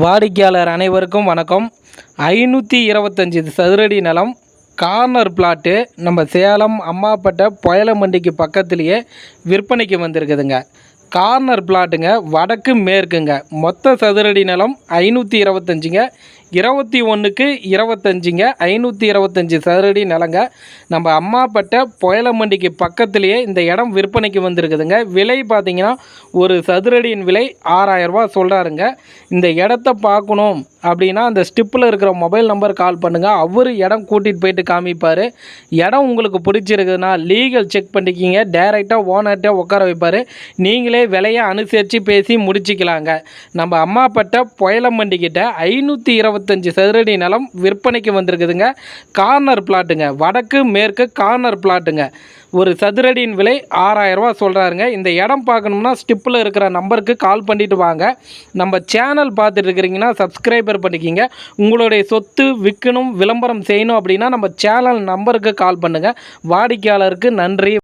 வாடிக்கையாளர் அனைவருக்கும் வணக்கம். ஐநூற்றி இருபத்தஞ்சி சதுரடி நிலம் கார்னர் பிளாட்டு நம்ம சேலம் அம்மாப்பேட்டை புயலமண்டிக்கு பக்கத்துலேயே விற்பனைக்கு வந்திருக்குதுங்க. கார்னர் பிளாட்டுங்க வடக்கு மேற்குங்க. மொத்த சதுரடி நிலம் ஐநூற்றி இருபத்தஞ்சிங்க. இருபத்தி ஒன்றுக்கு இருபத்தஞ்சிங்க ஐநூற்றி இருபத்தஞ்சி சதுரடி நிலங்க. நம்ம அம்மாப்பட்ட புயலமண்டிக்கு பக்கத்துலேயே இந்த இடம் விற்பனைக்கு வந்திருக்குதுங்க. விலை பார்த்திங்கன்னா ஒரு சதுரடியின் விலை ஆறாயிரரூபா சொல்கிறாருங்க இந்த இடத்த பார்க்கணும் அப்படின்னா அந்த ஸ்டிப்பில் இருக்கிற மொபைல் நம்பர் கால் பண்ணுங்கள் அவர் இடம் கூட்டிகிட்டு போயிட்டு காமிப்பார். இடம் உங்களுக்கு பிடிச்சிருக்குதுன்னா லீகல் செக் பண்ணிக்கிங்க. டேரெக்டாக ஓனர்கிட்ட உட்கார வைப்பார். நீங்களே விலையை அனுசரித்து பேசி முடிச்சிக்கலாங்க. நம்ம அம்மாப்பட்ட புயலமண்டி ஐநூற்றி இருபது இருபத்தஞ்சி சதுரடி நிலம் விற்பனைக்கு வந்திருக்குதுங்க. கார்னர் பிளாட்டுங்க. வடக்கு மேற்கு கார்னர் பிளாட்டுங்க. ஒரு சதுரடியின் விலை ஆறாயிரரூவா சொல்கிறாருங்க இந்த இடம் பார்க்கணும்னா ஸ்டிப்பில் இருக்கிற நம்பருக்கு கால் பண்ணிட்டு வாங்க. நம்ம சேனல் பார்த்துட்டு இருக்கிறீங்கன்னா சப்ஸ்கிரைபர் பண்ணிக்கிங்க. உங்களுடைய சொத்து விற்கணும் விளம்பரம் செய்யணும் அப்படின்னா நம்ம சேனல் நம்பருக்கு கால் பண்ணுங்கள் வாடிக்கையாளருக்கு நன்றி.